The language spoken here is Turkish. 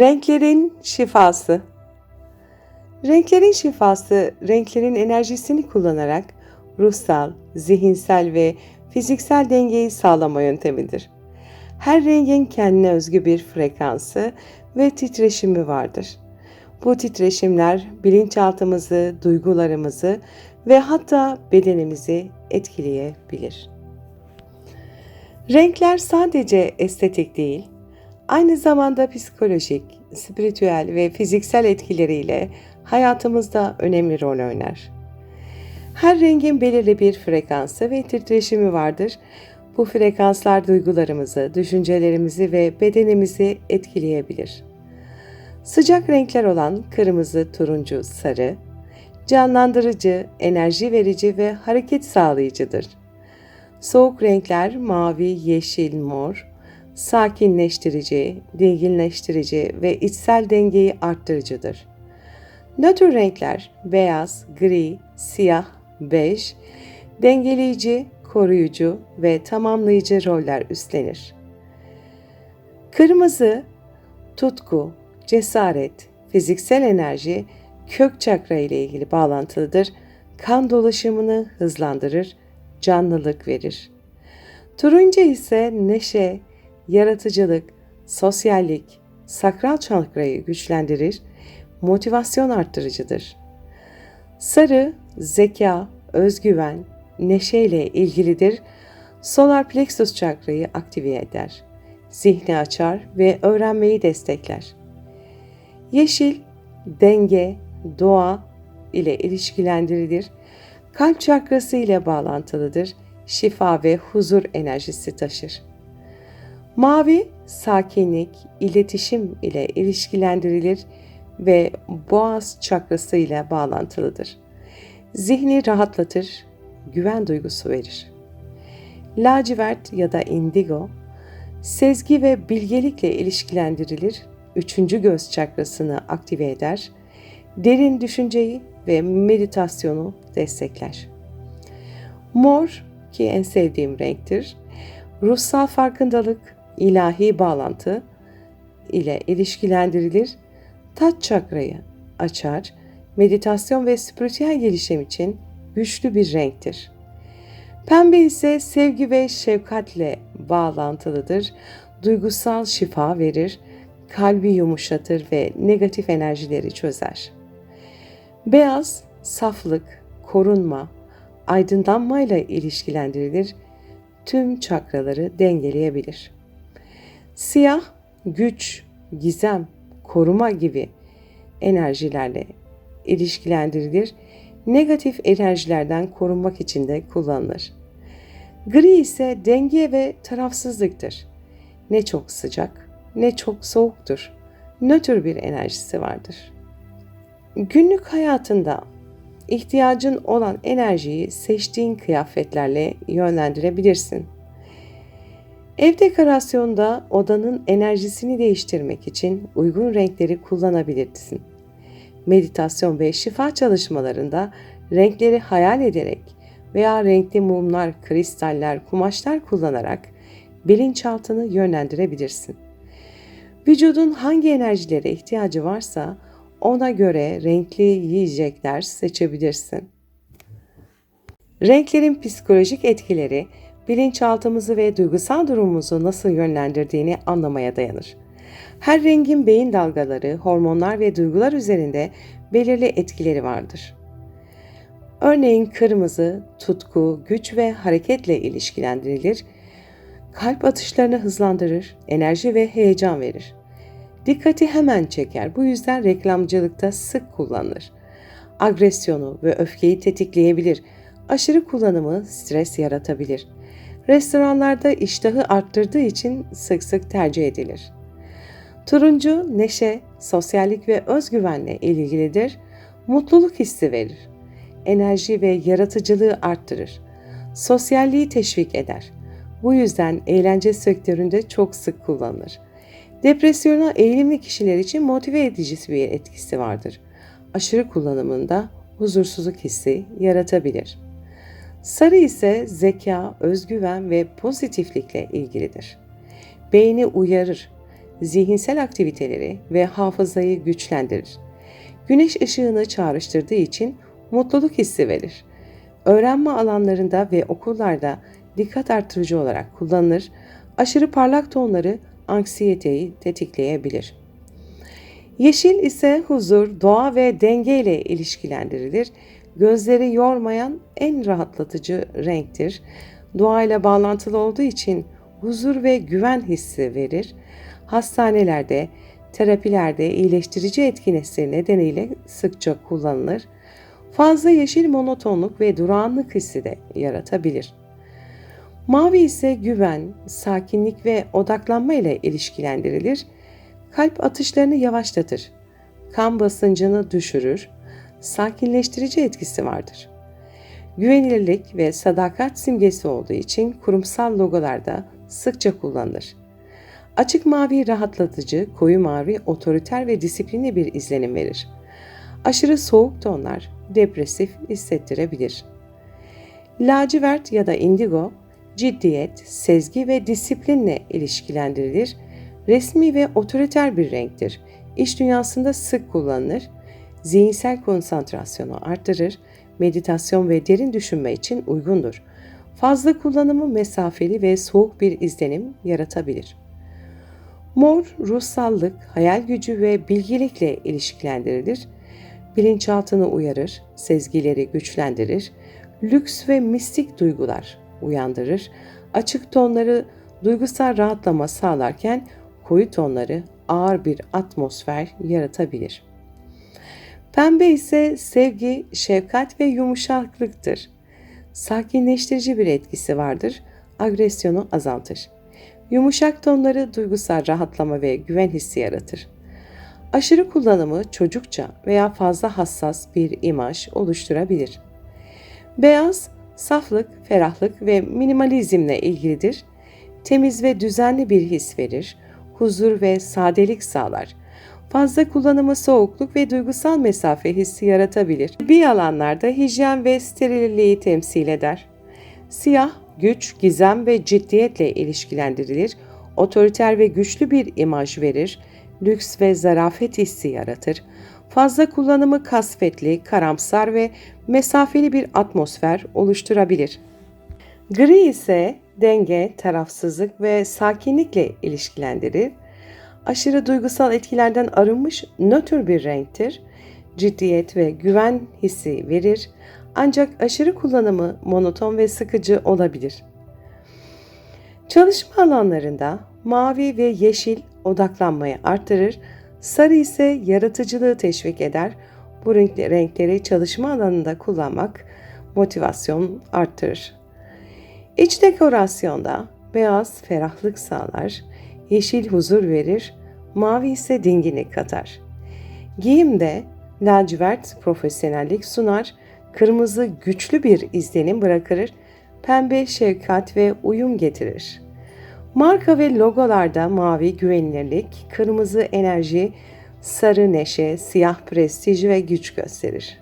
Renklerin şifası Renklerin şifası, renklerin enerjisini kullanarak ruhsal, zihinsel ve fiziksel dengeyi sağlama yöntemidir. Her rengin kendine özgü bir frekansı ve titreşimi vardır. Bu titreşimler bilinçaltımızı, duygularımızı ve hatta bedenimizi etkileyebilir. Renkler sadece estetik değil, aynı zamanda psikolojik, spiritüel ve fiziksel etkileriyle hayatımızda önemli rol oynar. Her rengin belirli bir frekansı ve titreşimi vardır. Bu frekanslar duygularımızı, düşüncelerimizi ve bedenimizi etkileyebilir. Sıcak renkler olan kırmızı, turuncu, sarı, canlandırıcı, enerji verici ve hareket sağlayıcıdır. Soğuk renkler mavi, yeşil, mor, sakinleştirici, dinginleştirici ve içsel dengeyi arttırıcıdır. Nötr renkler beyaz, gri, siyah, bej, dengeleyici, koruyucu ve tamamlayıcı roller üstlenir. Kırmızı, tutku, cesaret, fiziksel enerji, kök çakra ile ilgili bağlantılıdır. Kan dolaşımını hızlandırır, canlılık verir. Turuncu ise neşe, yaratıcılık, sosyallik, sakral çakrayı güçlendirir, motivasyon arttırıcıdır. Sarı, zeka, özgüven, neşeyle ilgilidir. Solar plexus çakrayı aktive eder. Zihni açar ve öğrenmeyi destekler. Yeşil, denge, doğa ile ilişkilendirilir. Kalp çakrası ile bağlantılıdır. Şifa ve huzur enerjisi taşır. Mavi, sakinlik, iletişim ile ilişkilendirilir ve boğaz çakrası ile bağlantılıdır. Zihni rahatlatır, güven duygusu verir. Lacivert ya da indigo, sezgi ve bilgelikle ilişkilendirilir, üçüncü göz çakrasını aktive eder, derin düşünceyi ve meditasyonu destekler. Mor ki en sevdiğim renktir, ruhsal farkındalık, ilahi bağlantı ile ilişkilendirilir, taç çakrayı açar, meditasyon ve spiritüel gelişim için güçlü bir renktir. Pembe ise sevgi ve şefkatle bağlantılıdır, duygusal şifa verir, kalbi yumuşatır ve negatif enerjileri çözer. Beyaz, saflık, korunma, aydınlanmayla ilişkilendirilir, tüm çakraları dengeleyebilir. Siyah, güç, gizem, koruma gibi enerjilerle ilişkilendirilir, negatif enerjilerden korunmak için de kullanılır. Gri ise denge ve tarafsızlıktır. Ne çok sıcak ne çok soğuktur. Nötr bir enerjisi vardır. Günlük hayatında ihtiyacın olan enerjiyi seçtiğin kıyafetlerle yönlendirebilirsin. Ev dekorasyonda odanın enerjisini değiştirmek için uygun renkleri kullanabilirsin. Meditasyon ve şifa çalışmalarında renkleri hayal ederek veya renkli mumlar, kristaller, kumaşlar kullanarak bilinçaltını yönlendirebilirsin. Vücudun hangi enerjilere ihtiyacı varsa ona göre renkli yiyecekler seçebilirsin. Renklerin psikolojik etkileri bilinçaltımızı ve duygusal durumumuzu nasıl yönlendirdiğini anlamaya dayanır. Her rengin beyin dalgaları, hormonlar ve duygular üzerinde belirli etkileri vardır. Örneğin kırmızı, tutku, güç ve hareketle ilişkilendirilir, kalp atışlarını hızlandırır, enerji ve heyecan verir. Dikkati hemen çeker, bu yüzden reklamcılıkta sık kullanılır. Agresyonu ve öfkeyi tetikleyebilir, aşırı kullanımı stres yaratabilir. Restoranlarda iştahı arttırdığı için sık sık tercih edilir. Turuncu neşe, sosyallik ve özgüvenle ilgilidir. Mutluluk hissi verir. Enerji ve yaratıcılığı arttırır. Sosyalliği teşvik eder. Bu yüzden eğlence sektöründe çok sık kullanılır. Depresyona eğilimli kişiler için motive edici bir etkisi vardır. Aşırı kullanımında huzursuzluk hissi yaratabilir. Sarı ise zeka, özgüven ve pozitiflikle ilgilidir. Beyni uyarır, zihinsel aktiviteleri ve hafızayı güçlendirir. Güneş ışığını çağrıştırdığı için mutluluk hissi verir. Öğrenme alanlarında ve okullarda dikkat artırıcı olarak kullanılır. Aşırı parlak tonları anksiyeteyi tetikleyebilir. Yeşil ise huzur, doğa ve denge ile ilişkilendirilir. Gözleri yormayan en rahatlatıcı renktir. Doğayla bağlantılı olduğu için huzur ve güven hissi verir. Hastanelerde, terapilerde iyileştirici etkinlikleri nedeniyle sıkça kullanılır. Fazla yeşil monotonluk ve durağanlık hissi de yaratabilir. Mavi ise güven, sakinlik ve odaklanma ile ilişkilendirilir. Kalp atışlarını yavaşlatır. Kan basıncını düşürür. Sakinleştirici etkisi vardır. Güvenilirlik ve sadakat simgesi olduğu için kurumsal logolarda sıkça kullanılır. Açık mavi rahatlatıcı, koyu mavi otoriter ve disiplinli bir izlenim verir. Aşırı soğuk tonlar depresif hissettirebilir. Lacivert ya da indigo ciddiyet, sezgi ve disiplinle ilişkilendirilir. Resmi ve otoriter bir renktir. İş dünyasında sık kullanılır. Zihinsel konsantrasyonu artırır. Meditasyon ve derin düşünme için uygundur. Fazla kullanımı mesafeli ve soğuk bir izlenim yaratabilir. Mor, ruhsallık, hayal gücü ve bilgilikle ilişkilendirilir. Bilinçaltını uyarır, sezgileri güçlendirir, lüks ve mistik duygular uyandırır. Açık tonları duygusal rahatlama sağlarken koyu tonları ağır bir atmosfer yaratabilir. Pembe ise sevgi, şefkat ve yumuşaklıktır. Sakinleştirici bir etkisi vardır, agresyonu azaltır. Yumuşak tonları duygusal rahatlama ve güven hissi yaratır. Aşırı kullanımı çocukça veya fazla hassas bir imaj oluşturabilir. Beyaz, saflık, ferahlık ve minimalizmle ilgilidir. Temiz ve düzenli bir his verir. Huzur ve sadelik sağlar. Fazla kullanımı soğukluk ve duygusal mesafe hissi yaratabilir. Bir alanlarda hijyen ve sterilliği temsil eder. Siyah, güç, gizem ve ciddiyetle ilişkilendirilir. Otoriter ve güçlü bir imaj verir. Lüks ve zarafet hissi yaratır fazla kullanımı kasvetli, karamsar ve mesafeli bir atmosfer oluşturabilir. Gri ise denge, tarafsızlık ve sakinlikle ilişkilendirir. Aşırı duygusal etkilerden arınmış nötr bir renktir. Ciddiyet ve güven hissi verir. Ancak aşırı kullanımı monoton ve sıkıcı olabilir. Çalışma alanlarında mavi ve yeşil odaklanmayı artırır Sarı ise yaratıcılığı teşvik eder. Bu renkleri çalışma alanında kullanmak motivasyon arttırır. İç dekorasyonda beyaz ferahlık sağlar, yeşil huzur verir, mavi ise dinginlik katar. Giyimde lacivert profesyonellik sunar, kırmızı güçlü bir izlenim bırakır, pembe şefkat ve uyum getirir.'' Marka ve logolarda mavi güvenilirlik, kırmızı enerji, sarı neşe, siyah prestij ve güç gösterir.